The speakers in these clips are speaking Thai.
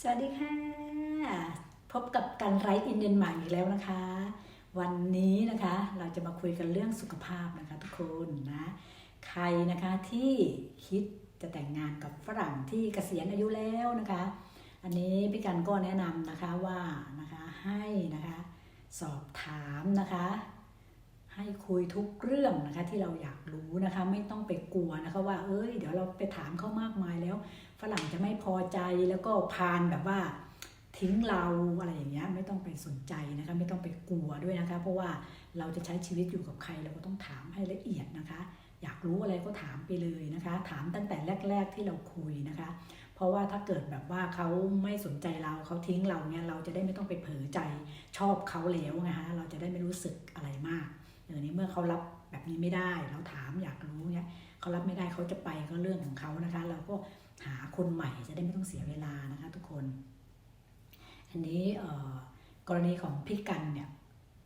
สวัสดีค่ะ พบกับการไลฟ์อินเดียนใหม่อีกแล้วนะคะ วันนี้นะคะเราจะมาคุยกันเรื่องสุขภาพนะคะทุกคนนะใครนะคะที่คิดจะแต่งงานกับฝรั่งที่เกษียณอายุแล้วนะคะ อันนี้พี่กันก็แนะนำนะคะว่านะคะให้นะคะสอบถามนะคะ ให้คุยทุกเรื่องนะคะที่เราอยากรู้นะคะ ไม่ต้องไปกลัวนะคะว่า เอ้ย เดี๋ยวเราไปถามเขามากมายแล้ว ฝรั่งจะไม่พอใจแล้วก็พานแบบว่าทิ้งเราอะไรอย่างเงี้ยไม่ต้องไปสนใจนะคะ ไม่ต้องไปกลัวด้วยนะคะ เพราะว่าเราจะใช้ชีวิตอยู่กับใครเราก็ต้องถามให้ละเอียดนะคะ อยากรู้อะไรก็ถามไปเลยนะคะ ถามตั้งแต่แรก ๆที่เราคุยนะคะ เพราะว่าถ้าเกิดแบบว่าเขาไม่สนใจเราเขาทิ้งเราเนี่ยเราจะได้ไม่ต้องไปเผลอใจชอบเขาแล้วนะคะเราจะได้ไม่รู้สึกอะไรมาก เดี๋ยวนี้เมื่อเขารับแบบนี้ไม่ได้ เราถามอยากรู้เนี่ยเขารับไม่ได้เขาจะไปก็เรื่องของเขานะคะ เราก็หาคนใหม่จะได้ไม่ต้องเสียเวลานะคะ ทุกคน อันนี้กรณีของพี่กันเนี่ย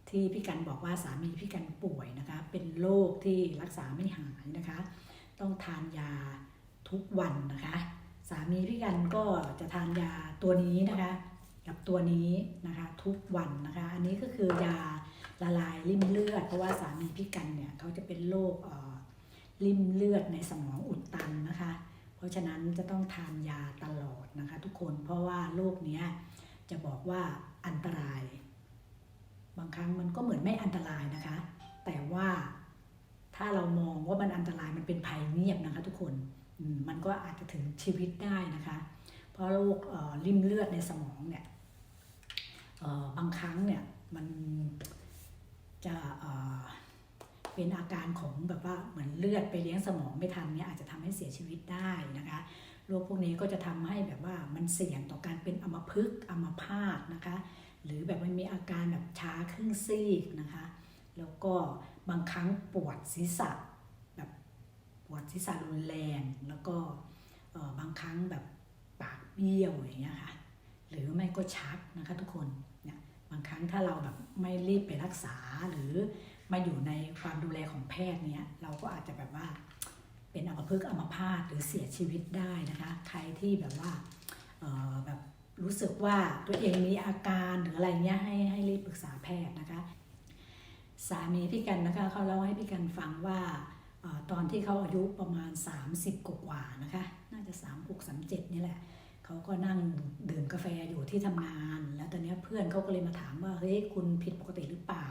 ที่พี่กันบอกว่าสามีพี่กันป่วยนะคะ เป็นโรคที่รักษาไม่หายนะคะ ต้องทานยาทุกวันนะคะ สามีพี่กันก็จะทานยาตัวนี้นะคะ กับตัวนี้นะคะ ทุกวันนะคะ อันนี้ก็คือยา ละลายริ่มเลือด เพราะว่าสามีพี่กันเนี่ยเขาจะเป็นโรคอ่อริ่มเลือดในสมองอุดตันนะคะ เพราะฉะนั้นจะต้องทานยาตลอดนะคะ ทุกคนเพราะว่าโรคเนี้ยจะบอกว่าอันตราย บางครั้งมันก็เหมือนไม่อันตรายนะคะ แต่ว่าถ้าเรามองว่ามันอันตรายมันเป็นภัยเงียบนะคะ ทุกคนมันก็อาจจะถึงชีวิตได้นะคะ เพราะโรคอ่อริ่มเลือดในสมองเนี่ยบางครั้งเนี่ยมัน จะเอ่อเป็นอาการของแบบว่าเหมือนเลือดไปเลี้ยงสมองไม่ทันเนี่ยอาจจะทำให้เสียชีวิตได้นะคะโรคพวกนี้ก็จะทำให้แบบว่ามันเสี่ยงต่อการเป็นอัมพฤกษ์อัมพาตนะคะ หรือแบบมันมีอาการแบบช้าครึ่งซีกนะคะ แล้วก็บางครั้งปวดศีรษะแบบปวดศีรษะรุนแรง แล้วก็บางครั้งแบบปากเบี้ยวอย่างเงี้ยค่ะ หรือไม่ก็ชักนะคะทุกคน บางครั้งถ้าเราแบบไม่รีบไปรักษาหรือมาอยู่ในความดูแลของแพทย์เนี่ยเราก็อาจจะแบบว่าเป็นอัมพฤกษ์อัมพาตหรือเสียชีวิตได้นะคะ ใครที่แบบว่าเออแบบรู้สึกว่าตัวเองมีอาการหรืออะไรเงี้ยให้ให้รีบปรึกษาแพทย์นะคะ สามีพี่กันนะคะเขาเล่าให้พี่กันฟังว่าออตอนที่เขาอายุประมาณ 30 กว่านะคะ น่าจะ3 6 3 7นี่แหละ เขาก็นั่งดื่มกาแฟอยู่ที่ทำงาน แล้วตอนนี้เพื่อนเขาก็เลยมาถามว่าเฮ้ยคุณผิดปกติหรือเปล่า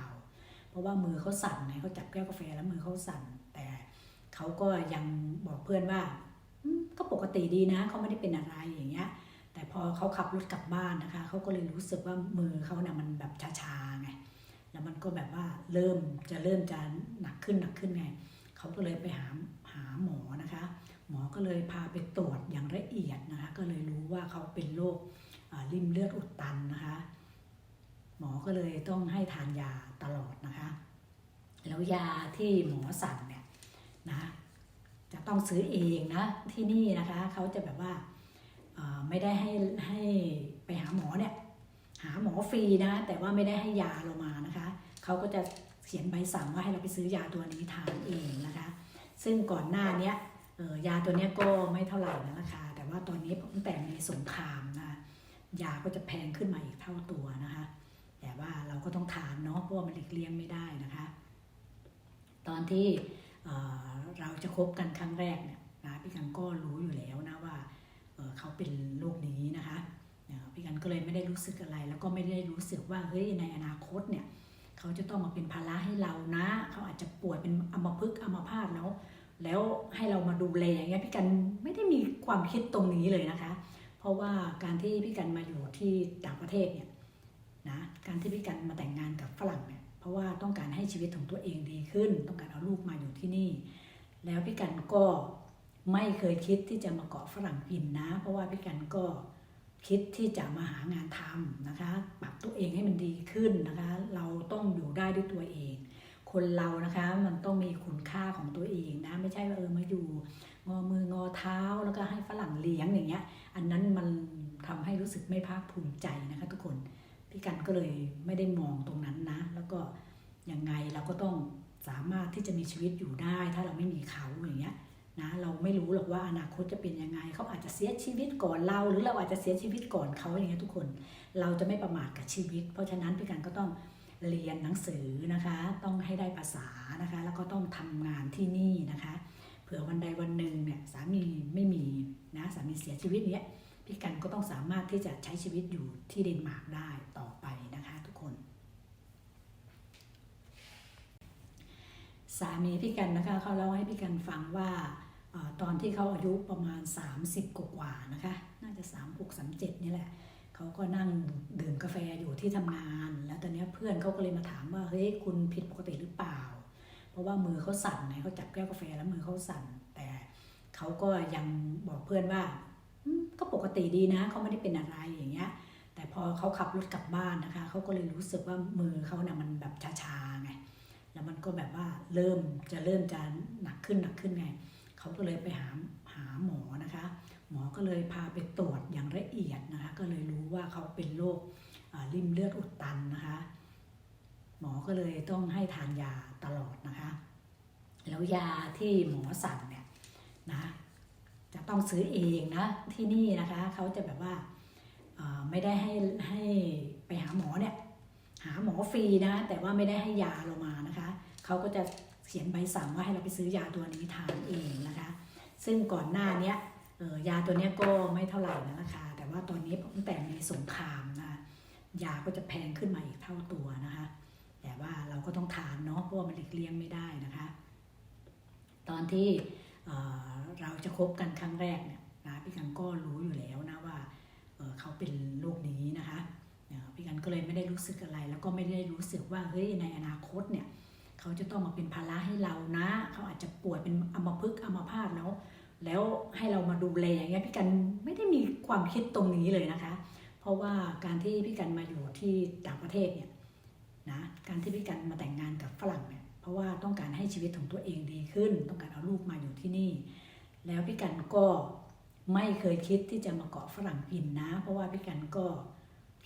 เพราะว่ามือเขาสั่นไงเขาจับแก้วกาแฟแล้วมือเขาสั่น แต่เขาก็ยังบอกเพื่อนว่าก็ปกติดีนะเขาไม่ได้เป็นอะไรอย่างเงี้ย แต่พอเขาขับรถกลับบ้านนะคะเขาก็เลยรู้สึกว่ามือเขาเนี่ยมันแบบชาๆไงแล้วมันก็แบบว่าเริ่มจะเริ่มจะหนักขึ้นหนักขึ้นไงเขาก็เลยไปหาหาหมอนะคะ หมอก็เลยพาไปตรวจอย่างละ เขาเป็นโรคริ่มเลือดอุดตันนะคะ หมอก็เลยต้องให้ทานยาตลอดนะคะ แล้วยาที่หมอสั่งเนี่ยนะจะต้องซื้อเองนะที่นี่นะคะเขาจะแบบว่าไม่ได้ให้ให้ไปหาหมอเนี่ยหาหมอฟรีนะแต่ว่าไม่ได้ให้ยาเรามานะคะเขาก็จะเขียนใบสั่งว่าให้เราไปซื้อยาตัวนี้ทานเองนะคะ ซึ่งก่อนหน้านี้ยาตัวนี้ก็ไม่เท่าไหร่นะราคา ว่าตอนนี้ตั้งแต่มีสงครามนะคะยาก็จะแพงขึ้นมาอีกเท่าตัวนะคะ แต่ว่าเราก็ต้องทานเนาะเพราะว่ามันหลีกเลี่ยงไม่ได้นะคะ ตอนที่เอ่อเราจะคบกันครั้งแรกเนี่ยนะพี่กันก็รู้อยู่แล้วนะว่าเเขาเป็นโรคนี้นะคะพี่กันก็เลยไม่ได้รู้สึกอะไร แล้วก็ไม่ได้รู้สึกว่าเฮ้ยในอนาคตเนี่ยเขาจะต้องมาเป็นภาระให้เรานะ เขาอาจจะป่วยเป็นอัมพฤกษ์อัมพาตแล้ว แล้วให้เรามาดูแลอย่างเงี้ยพี่กันไม่ได้มีความคิดตรงนี้เลยนะคะ เพราะว่าการที่พี่กันมาอยู่ที่ต่างประเทศเนี่ยนะการที่พี่กันมาแต่งงานกับฝรั่งเนี่ยเพราะว่าต้องการให้ชีวิตของตัวเองดีขึ้น ต้องการเอาลูกมาอยู่ที่นี่ แล้วพี่กันก็ไม่เคยคิดที่จะมาเกาะฝรั่งกินนะ เพราะว่าพี่กันก็คิดที่จะมาหางานทำนะคะ ปรับตัวเองให้มันดีขึ้นนะคะ เราต้องอยู่ได้ด้วยตัวเอง คนเรานะคะมันต้องมีคุณค่าของตัวเองนะไม่ใช่ว่าเออมาอยู่งอมืองอเท้าแล้วก็ให้ฝรั่งเลี้ยงอย่างเงี้ย อันนั้นมันทำให้รู้สึกไม่ภาคภูมิใจนะคะ ทุกคนพี่กันก็เลยไม่ได้มองตรงนั้นนะ แล้วก็ยังไงเราก็ต้องสามารถที่จะมีชีวิตอยู่ได้ ถ้าเราไม่มีเขาอย่างเงี้ยนะเราไม่รู้หรอกว่าอนาคตจะเป็นยังไง เขาอาจจะเสียชีวิตก่อนเราหรือเราอาจจะเสียชีวิตก่อนเขาอย่างเงี้ยทุกคน เราจะไม่ประมาทกับชีวิต เพราะฉะนั้นพี่กันก็ต้องเรียนหนังสือนะคะ ให้ได้ภาษานะคะ แล้วก็ต้องทำงานที่นี่นะคะ เผื่อวันใดวันหนึ่งเนี่ยสามีไม่มีนะสามีเสียชีวิตเนี้ยพี่กันก็ต้องสามารถที่จะใช้ชีวิตอยู่ที่เดนมาร์กได้ต่อไปนะคะทุกคน สามีพี่กันนะคะเขาเล่าให้พี่กันฟังว่าตอนที่เขาอายุประมาณ 30 กว่านะคะ น่าจะ 36 37 นี่แหละ เขาก็นั่งดื่มกาแฟอยู่ที่ทำงาน แล้วตอนนี้เพื่อนเขาก็เลยมาถามว่าเฮ้ยคุณผิดปกติหรือเปล่า เพราะว่ามือเขาสั่นไงเขาจับแก้วกาแฟแล้วมือเขาสั่น แต่เขาก็ยังบอกเพื่อนว่าก็ปกติดีนะเขาไม่ได้เป็นอะไรอย่างเงี้ย แต่พอเขาขับรถกลับบ้านนะคะเขาก็เลยรู้สึกว่ามือเขาเนี่ยมันแบบชาๆไงแล้วมันก็แบบว่าเริ่มจะเริ่มจะหนักขึ้นหนักขึ้นไงเขาก็เลยไปหาหาหมอนะคะ หมอก็เลยพาไปตรวจอย่างละเอียดนะคะ ก็เลยรู้ว่าเขาเป็นโรคริ่มเลือดอุดตันนะคะ หมอก็เลยต้องให้ทานยาตลอดนะคะ แล้วยาที่หมอสั่งเนี่ยนะจะต้องซื้อเองนะที่นี่นะคะเขาจะแบบว่าไม่ได้ให้ให้ไปหาหมอเนี่ยหาหมอฟรีนะแต่ว่าไม่ได้ให้ยาเรามานะคะเขาก็จะเขียนใบสั่งว่าให้เราไปซื้อยาตัวนี้ทานเองนะคะ ซึ่งก่อนหน้าเนี้ ยเอ่อยาตัวนี้ก็ไม่เท่าไหร่นะราคาแต่ว่าตอนนี้ตั้งแต่มีสงครามนะคะยาก็จะแพงขึ้นมาอีกเท่าตัวนะคะ แต่ว่าเราก็ต้องทานเนาะเพราะว่ามันหลีกเลี่ยงไม่ได้นะคะ ตอนที่เอ่อเราจะคบกันครั้งแรกเนี่ยนะพี่กันก็รู้อยู่แล้วนะว่าเเขาเป็นโรคนี้นะคะพี่กันก็เลยไม่ได้รู้สึกอะไร แล้วก็ไม่ได้รู้สึกว่าเฮ้ยในอนาคตเนี่ยเขาจะต้องมาเป็นภาระให้เรานะ เขาอาจจะป่วยเป็นอัมพฤกษ์อัมพาตแล้ว แล้วให้เรามาดูแลอย่างเงี้ยพี่กันไม่ได้มีความคิดตรงนี้เลยนะคะ เพราะว่าการที่พี่กันมาอยู่ที่ต่างประเทศเนี่ยนะการที่พี่กันมาแต่งงานกับฝรั่งเนี่ยเพราะว่าต้องการให้ชีวิตของตัวเองดีขึ้น ต้องการเอาลูกมาอยู่ที่นี่ แล้วพี่กันก็ไม่เคยคิดที่จะมาเกาะฝรั่งกินนะ เพราะว่าพี่กันก็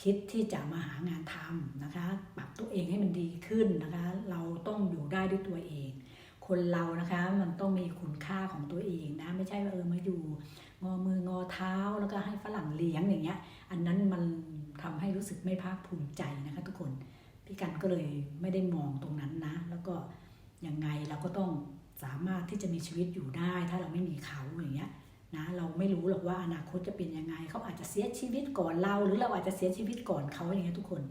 คิดที่จะมาหางานทำนะคะ ปรับตัวเองให้มันดีขึ้นนะคะ เราต้องอยู่ได้ด้วยตัวเอง คนเรานะคะ มันต้องมีคุณค่าของตัวเองนะ ไม่ใช่ว่าเออมาอยู่ งอมืองอเท้าแล้วก็ให้ฝรั่งเลี้ยงอย่างเงี้ย อันนั้นมันทำให้รู้สึกไม่ภาคภูมิใจนะคะ ทุกคนพี่กันก็เลยไม่ได้มองตรงนั้นนะ แล้วก็ยังไงเราก็ต้องสามารถที่จะมีชีวิตอยู่ได้ ถ้าเราไม่มีเขาอย่างเงี้ยนะเราไม่รู้หรอกว่าอนาคตจะเป็นยังไง เขาอาจจะเสียชีวิตก่อนเรา หรือเราอาจจะเสียชีวิตก่อนเขาอย่างเงี้ยทุกคน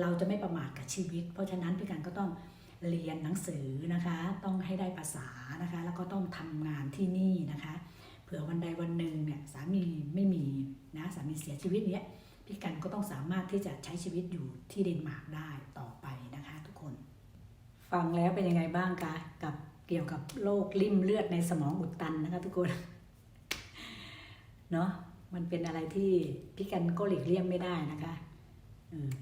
เราจะไม่ประมาทกับชีวิต เพราะฉะนั้นพี่กันก็ต้อง เรียนหนังสือนะคะ ต้องให้ได้ภาษานะคะ แล้วก็ต้องทำงานที่นี่นะคะ เผื่อวันใดวันหนึ่งเนี่ยสามีไม่มีนะสามีเสียชีวิตเนี้ยพี่กันก็ต้องสามารถที่จะใช้ชีวิตอยู่ที่เดนมาร์กได้ต่อไปนะคะ ทุกคน ฟังแล้วเป็นยังไงบ้างคะกับเกี่ยวกับโรคริ่มเลือดในสมองอุดตันนะคะทุกคนเนาะมันเป็นอะไรที่พี่กันก็หลีกเลี่ยงไม่ได้นะคะ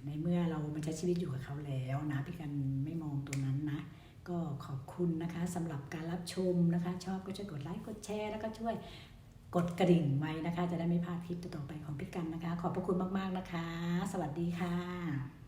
ในเมื่อเรามาใช้ชีวิตอยู่กับเขาแล้วนะพี่กันไม่มองตรงนั้นนะ ก็ขอบคุณนะคะสำหรับการรับชมนะคะ ชอบก็ช่วยกดไลค์กดแชร์แล้วก็ช่วยกดกระดิ่งไว้นะคะ จะได้ไม่พลาดคลิปต่อไปของพี่กันนะคะ ขอบพระคุณมากๆนะคะ สวัสดีค่ะ